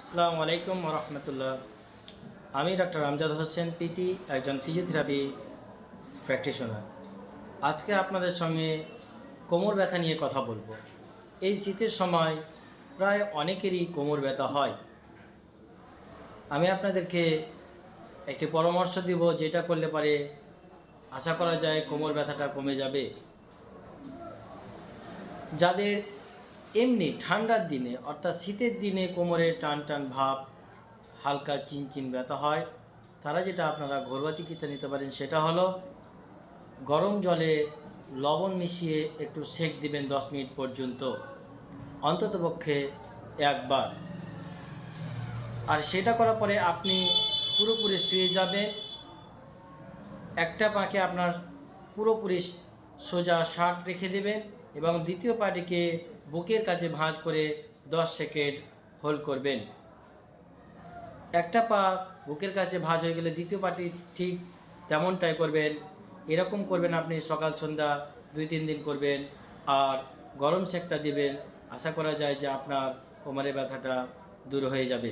আসসালামু আলাইকুম রহমতুল্লাহ আমি ডক্টর আমজাদ হোসেন, পিটি, একজন ফিজিওথেরাপি প্র্যাকটিশনার। আজকে আপনাদের সঙ্গে কোমর ব্যথা নিয়ে কথা বলব। এই শীতের সময় প্রায় অনেকেরই কোমর ব্যথা হয়। আমি আপনাদেরকে একটি পরামর্শ দিব, যেটা করলে পারে আশা করা যায় কোমর ব্যথাটা কমে যাবে। যাদের এমনি ঠান্ডার দিনে, অর্থাৎ শীতের দিনে কোমরে টান টান ভাব, হালকা চিনচিন ব্যথা হয়। তারা যেটা আপনারা ঘরোয়া চিকিৎসা নিতে পারেন সেটা হলো, গরম জলে লবণ মিশিয়ে একটু সেক দিবেন দশ মিনিট পর্যন্ত। অন্ততপক্ষে একবার। আর সেটা করার পরে আপনি পুরোপুরি শুয়ে যাবেন। একটা পাকে আপনার পুরোপুরি সোজা শার্ট রেখে দেবেন এবং দ্বিতীয় পাটিকে বুকের কাছে ভাঁজ করে 10 সেকেন্ড হোল্ড করবেন। একটা পা বুকের কাছে ভাঁজ হয়ে গেলে দ্বিতীয় পাটি ঠিক তেমনটাই করবেন। এরকম করবেন আপনি সকাল, সন্ধ্যা দুই, তিন দিন করবেন। আর গরম সেকটা দিবেন। আশা করা যায় যে আপনার কোমরে ব্যথাটা দূর হয়ে যাবে।